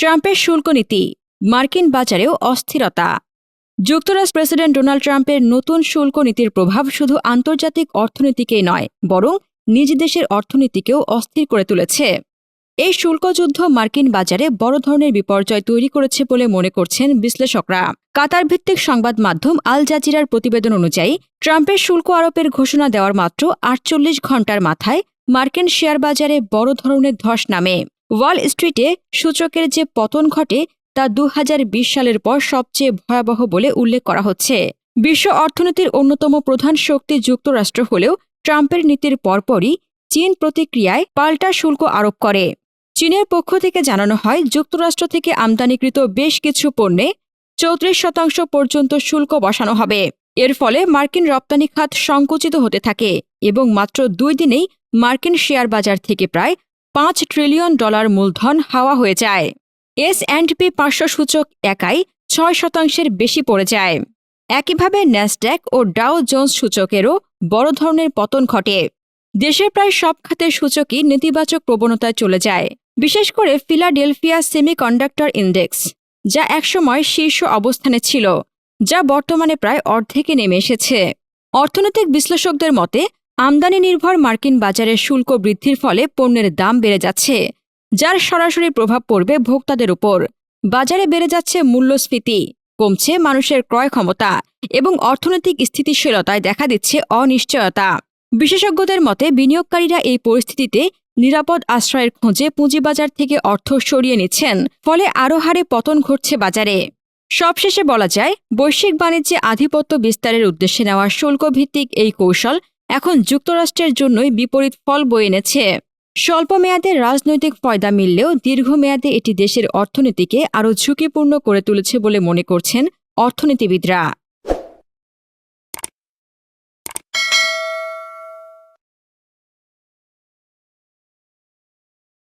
ট্রাম্পের শুল্ক নীতি, মার্কিন বাজারেও অস্থিরতা। যুক্তরাষ্ট্র প্রেসিডেন্ট ডোনাল্ড ট্রাম্পের নতুন শুল্ক নীতির প্রভাব শুধু আন্তর্জাতিক অর্থনীতিকেই নয়, বরং নিজ দেশের অর্থনীতিকেও অস্থির করে তুলেছে। এই শুল্কযুদ্ধ মার্কিন বাজারে বড় ধরনের বিপর্যয় তৈরি করেছে বলে মনে করছেন বিশ্লেষকরা। কাতার ভিত্তিক সংবাদ মাধ্যম আল জাজিরার প্রতিবেদন অনুযায়ী, ট্রাম্পের শুল্ক আরোপের ঘোষণা দেওয়ার মাত্র আটচল্লিশ ঘণ্টার মাথায় মার্কিন শেয়ার বাজারে বড় ধরনের ধস নামে। ওয়াল স্ট্রিটে সূচকের যে পতন ঘটে তা দুহাজার বিশ সালের পর সবচেয়ে ভয়াবহ বলে উল্লেখ করা হচ্ছে। বিশ্ব অর্থনীতির অন্যতম প্রধান শক্তি যুক্তরাষ্ট্র হলেও ট্রাম্পের নীতির পরপরই চীন প্রতিক্রিয়ায় পাল্টা শুল্ক আরোপ করে। চীনের পক্ষ থেকে জানানো হয়, যুক্তরাষ্ট্র থেকে আমদানিকৃত বেশ কিছু পণ্যে চৌত্রিশ শতাংশ পর্যন্ত শুল্ক বসানো হবে। এর ফলে মার্কিন রপ্তানি খাত সংকুচিত হতে থাকে এবং মাত্র দুই দিনেই মার্কিন শেয়ার বাজার থেকে প্রায় পাঁচ ট্রিলিয়ন ডলার মূলধন হাওয়া হয়ে যায়। এস অ্যান্ড পি পাঁচশো সূচক একাই ছয় শতাংশের বেশি পড়ে যায়। একইভাবে ন্যাসড্যাক ও ডাও জোন্স সূচকেরও বড় ধরনের পতন ঘটে। দেশের প্রায় সব খাতের সূচকই নেতিবাচক প্রবণতায় চলে যায়। বিশেষ করে ফিলাডেলফিয়া সেমিকন্ডাক্টর ইন্ডেক্স, যা একসময় শীর্ষ অবস্থানে ছিল, যা বর্তমানে প্রায় অর্ধেকে নেমে এসেছে। অর্থনৈতিক বিশ্লেষকদের মতে আমদানি নির্ভর মার্কিন বাজারে শুল্ক বৃদ্ধির ফলে পণ্যের দাম বেড়ে যাচ্ছে, যার সরাসরি প্রভাব পড়বে ভোক্তাদের উপর। বাজারে বেড়ে যাচ্ছে মূল্যস্ফীতি, কমছে মানুষের ক্রয় ক্ষমতা এবং অর্থনৈতিক স্থিতিশীলতায় দেখা দিচ্ছে অনিশ্চয়তা। বিশেষজ্ঞদের মতে, বিনিয়োগকারীরা এই পরিস্থিতিতে নিরাপদ আশ্রয়ের খোঁজে পুঁজিবাজার থেকে অর্থ সরিয়ে নিচ্ছেন, ফলে আরও হারে পতন ঘটছে বাজারে। সবশেষে বলা যায়, বৈশ্বিক বাণিজ্যে আধিপত্য বিস্তারের উদ্দেশ্যে নেওয়া শুল্কভিত্তিক এই কৌশল এখন যুক্তরাষ্ট্রের জন্যই বিপরীত ফল বয়ে এনেছে। স্বল্প মেয়াদে রাজনৈতিক ফয়দা মিললেও দীর্ঘমেয়াদে এটি দেশের অর্থনীতিকে আরও ঝুঁকিপূর্ণ করে তুলেছে বলে মনে করছেন অর্থনীতিবিদরা।